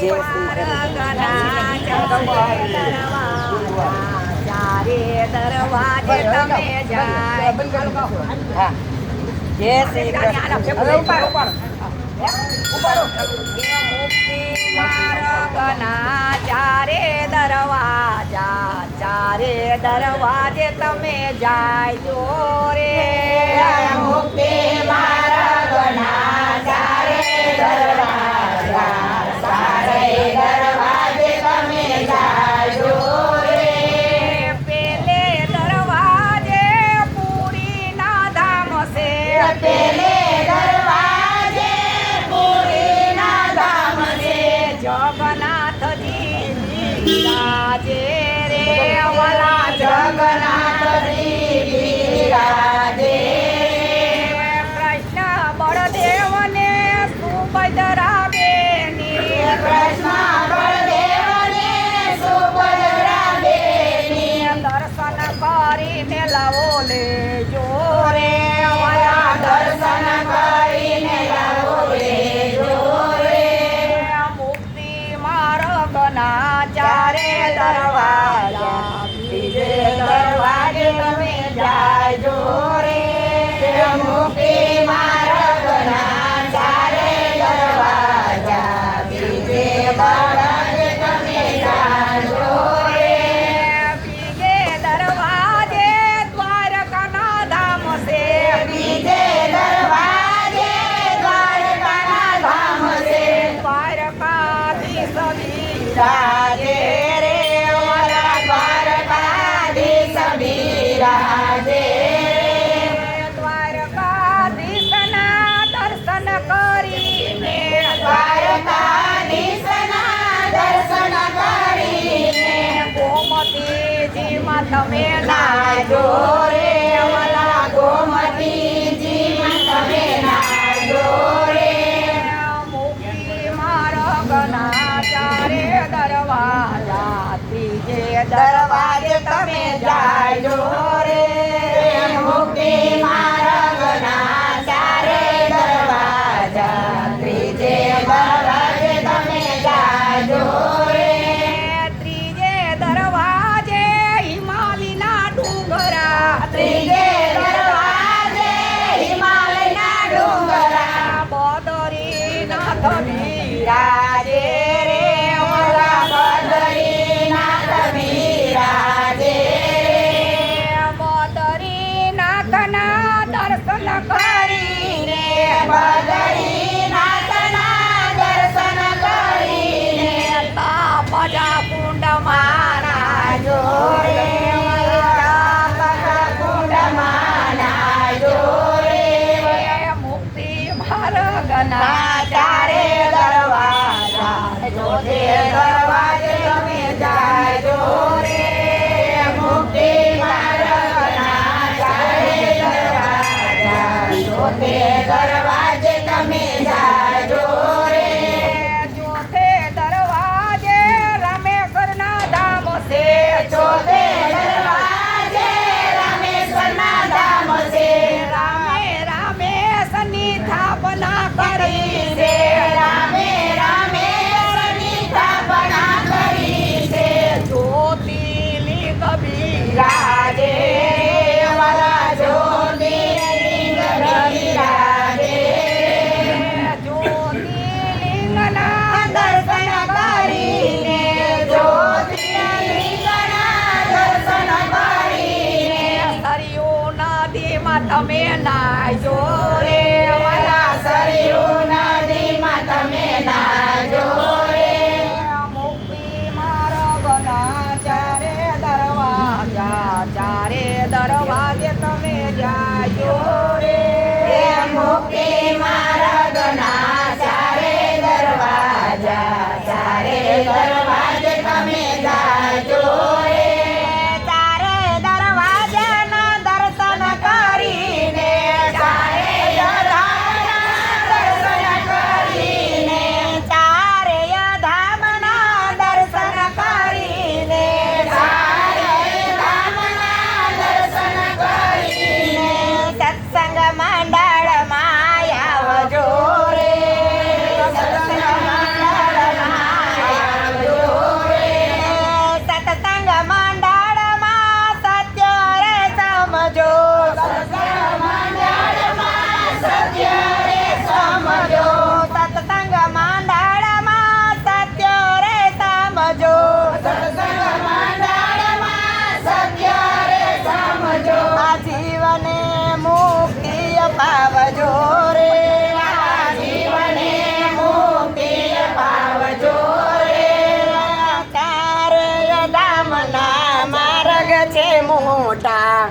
જે વસ્તુ હા જય શ્રી કૃષ્ણ. ચારે દરવાજા ચારે દરવાજે તમે જાયજો રે મુક્તિ મારા ગણા ચારે દરવાજા કરજો રે મુક્તિ માર્ગના ચારે દરવાજા બીજે બાળક તમે જાણજો રે. બીજે દરવાજે દ્વારકાના ધામ છે. બીજે દરવાજે દ્વારકાના ધામ છે. દ્વારકાથી સવી જાજે દરવાજે તમે જાજો રે. મુક્તિ માર્ગ ના ચારે દરવાજા ત્રીજે દરવાજે તમે જાજો રે. ત્રીજે દરવાજે હિમાલયના ડુંગરા. ત્રીજે દરવાજે હર ચારે દરવાજા man, છે મોટા